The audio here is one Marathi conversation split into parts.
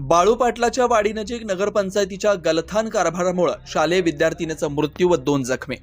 बाळू पाटलाच्या वाडीनजीक नगरपंचायतीच्या गलथान कारभारामुळे शालेय विद्यार्थिनीचा मृत्यू व दोन जखमी.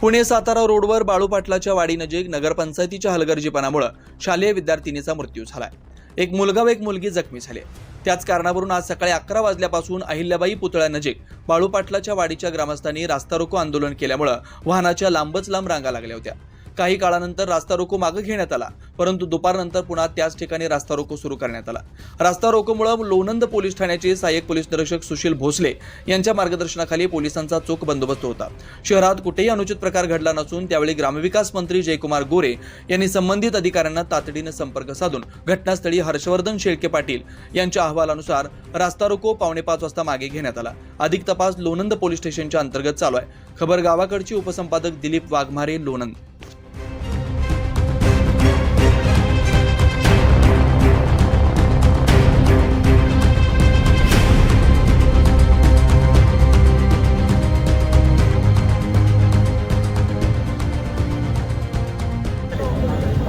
पुणे सातारा रोडवर बाळू पाटलाच्या वाडीनजीक नगरपंचायतीच्या हलगर्जीपणामुळे शालेय विद्यार्थिनीचा मृत्यू झालाय. एक मुलगा व एक मुलगी जखमी झाली त्याच कारणावरून आज सकाळी अकरा वाजल्यापासून अहिल्याबाई पुतळ्यानजीक बाळू पाटलाच्या वाडीच्या ग्रामस्थांनी रास्ता रोको आंदोलन केल्यामुळं वाहनाच्या लांबच लांब रांगा लागल्या होत्या. काही काळानंतर रास्ता रोको मागे घेण्यात आला. परंतु दुपारनंतर पुन्हा त्याच ठिकाणी रास्ता रोको सुरू करण्यात आला. रास्ता रोकोमुळे लोणंद पोलीस ठाण्याचे सहाय्यक पोलीस निरीक्षक सुशील भोसले यांच्या मार्गदर्शनाखाली पोलिसांचा चोख बंदोबस्त होता. शहरात कुठेही अनुचित प्रकार घडला नसून त्यावेळी ग्रामविकास मंत्री जयकुमार गोरे यांनी संबंधित अधिकाऱ्यांना तातडीने संपर्क साधून घटनास्थळी हर्षवर्धन शेळके पाटील यांच्या अहवालानुसार रास्ता रोको पावणे पाच वाजता मागे घेण्यात आला. अधिक तपास लोणंद पोलीस स्टेशनच्या अंतर्गत चालू आहे. खबर गावाकडची उपसंपादक दिलीप वाघमारे लोणंद.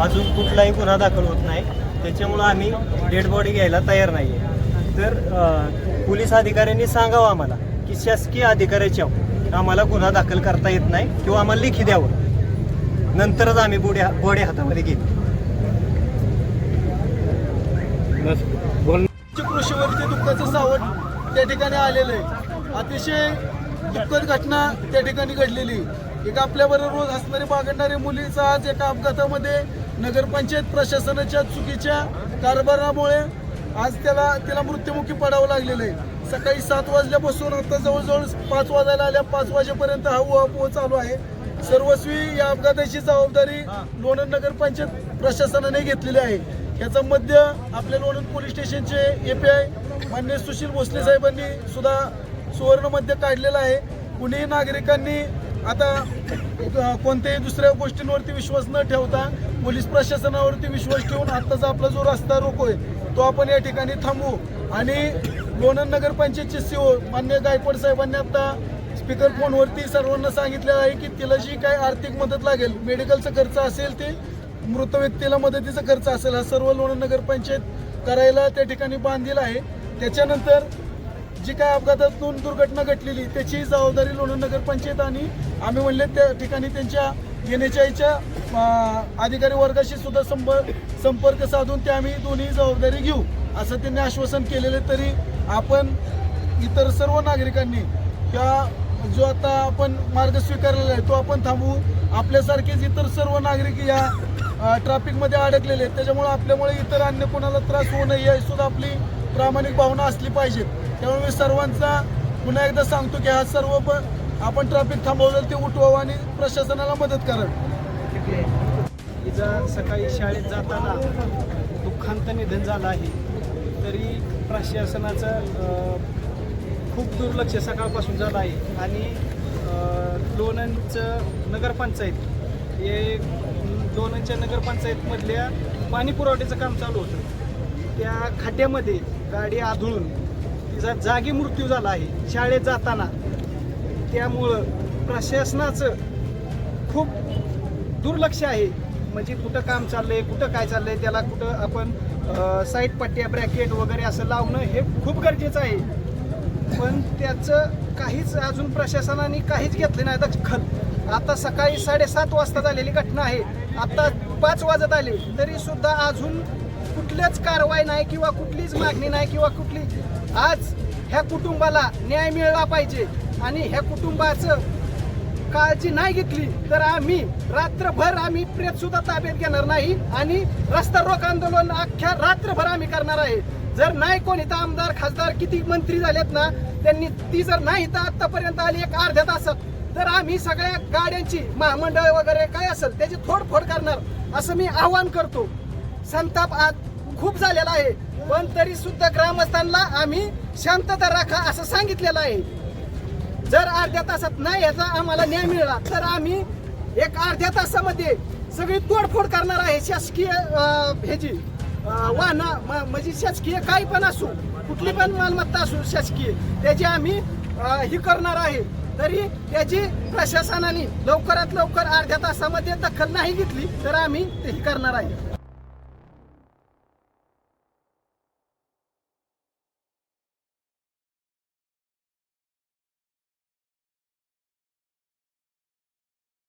अजून कुठलाही गुन्हा दाखल होत नाही. त्याच्यामुळं आम्ही डेड बॉडी घ्यायला तयार नाही आहे तर पोलीस अधिकाऱ्यांनी सांगावं आम्हाला की शासकीय अधिकाऱ्याच्या आम्हाला गुन्हा दाखल करता येत नाही किंवा आम्हाला लेखी द्यावं. नंतरच आम्ही बॉडी बॉडी हातामध्ये घेऊ कृषीवरती दुःखाचं सावट त्या ठिकाणी आलेलं आहे. अतिशय दुःखद घटना त्या ठिकाणी घडलेली एक आपल्याबरोबर रोज हसणारी बागडणारी मुलीचा आज एका अपघातामध्ये नगरपंचायत प्रशासनाच्या चुकीच्या कारभारामुळे आज त्याला तिला मृत्युमुखी पडावं लागलेलं आहे. सकाळी सात वाजल्यापासून आता जवळजवळ पाच वाजायला आल्या. पाच वाजेपर्यंत हा उहापोह चालू आहे. सर्वस्वी या अपघाताची जबाबदारी लोणंद नगरपंचायत प्रशासनाने घेतलेली आहे. याचा मध्य आपल्या लोणंद पोलीस स्टेशनचे एपीआय मान्य सुशील भोसले साहेबांनी सुद्धा सुवर्ण मध्य काढलेलं आहे. कुणीही नागरिकांनी आता कोणत्याही दुसऱ्या गोष्टींवरती विश्वास न ठेवता पोलीस प्रशासनावरती विश्वास ठेवून आत्ताचा आपला जो रस्ता रोकोय तो आपण या ठिकाणी थांबवू. आणि लोणंद नगरपंचायतचे सीओ मान्य गायकवाड साहेबांनी आता स्पीकर फोनवरती सर्वांना सांगितलेलं आहे की तिला जी काय आर्थिक मदत लागेल मेडिकलचा खर्च असेल ते मृत व्यक्तीला मदतीचा खर्च असेल हा सर्व लोणंद नगरपंचायत करायला त्या ठिकाणी बांधील आहे. त्याच्यानंतर जी काय अपघातातून दुर्घटना घडलेली त्याची जबाबदारी लोणंद नगरपंचायत आणि आम्ही म्हणले त्या ठिकाणी त्यांच्या एन एच आयच्या अधिकारी वर्गाशी सुद्धा संपर्क संपर्क साधून ते आम्ही दोन्ही जबाबदारी घेऊ असं त्यांनी आश्वासन केलेले तरी आपण इतर सर्व नागरिकांनी त्या जो आता आपण मार्ग स्वीकारलेला आहे तो आपण थांबवू. आपल्यासारखेच इतर सर्व नागरिक या ट्रॅफिकमध्ये अडकलेले आहेत. त्याच्यामुळे आपल्यामुळे इतर अन्य कोणाला त्रास होऊ नये सुद्धा आपली प्रामाणिक भावना असली पाहिजेत. त्यामुळे मी सर्वांचा पुन्हा एकदा सांगतो की हा सर्व पण आपण ट्रॅफिक थांबवलं ते उठवावं आणि प्रशासनाला मदत करावी. तिचा सकाळी शाळेत जाताना दुःखांत निधन झालं आहे. तरी प्रशासनाचं खूप दुर्लक्ष सकाळपासून झालं आहे. आणि लोणंदचं नगरपंचायत हे लोणंदच्या नगरपंचायतमधल्या पाणी पुरवठ्याचं काम चालू होतं. त्या खड्ड्यामध्ये गाडी आधळून तिचा जागी मृत्यू झाला आहे. शाळेत जाताना. त्यामुळं प्रशासनाचं खूप दुर्लक्ष आहे. म्हणजे कुठं काम चाललंय कुठं काय चाललंय त्याला कुठं आपण साईड पट्ट्या ब्रॅकेट वगैरे असं लावणं हे खूप गरजेचं आहे. पण त्याचं काहीच अजून प्रशासनाने काहीच घेतलं नाही. आता खत आता सकाळी साडेसात वाजता झालेली घटना आहे. आता पाच वाजत आले तरी सुद्धा अजून कुठल्याच कारवाई नाही किंवा कुठलीच मागणी नाही किंवा कुठली. आज ह्या कुटुंबाला न्याय मिळाला पाहिजे. आणि ह्या कुटुंबाचं काळजी नाही घेतली तर आम्ही रात्रभर आम्ही प्रेत सुद्धा ताब्यात घेणार नाही. आणि रस्ता रोक आंदोलन अख्ख्या रात्रभर आम्ही करणार आहे. जर नाही कोणी तर आमदार खासदार किती मंत्री झालेत ना त्यांनी ती जर नाही तर आतापर्यंत आली एक अर्ध्या तासात. तर आम्ही सगळ्या गाड्यांची महामंडळ वगैरे काय असेल त्याची थोडफोड करणार असं मी आवाहन करतो. संताप आज खूप झालेला आहे. पण तरी सुद्धा ग्रामस्थांना आम्ही शांतता राखा असं सांगितलेलं आहे. जर अर्ध्या तासात नाही याचा आम्हाला न्याय मिळाला तर आम्ही एक अर्ध्या तासामध्ये सगळी तोडफोड करणार आहे शासकीय ह्याची अं, म्हणजे शासकीय काही पण असू कुठली पण मालमत्ता असू शासकीय त्याची आम्ही ही करणार आहे. तरी त्याची प्रशासनाने लवकरात लवकर अर्ध्या तासामध्ये दखल नाही घेतली तर आम्ही ही करणार आहे.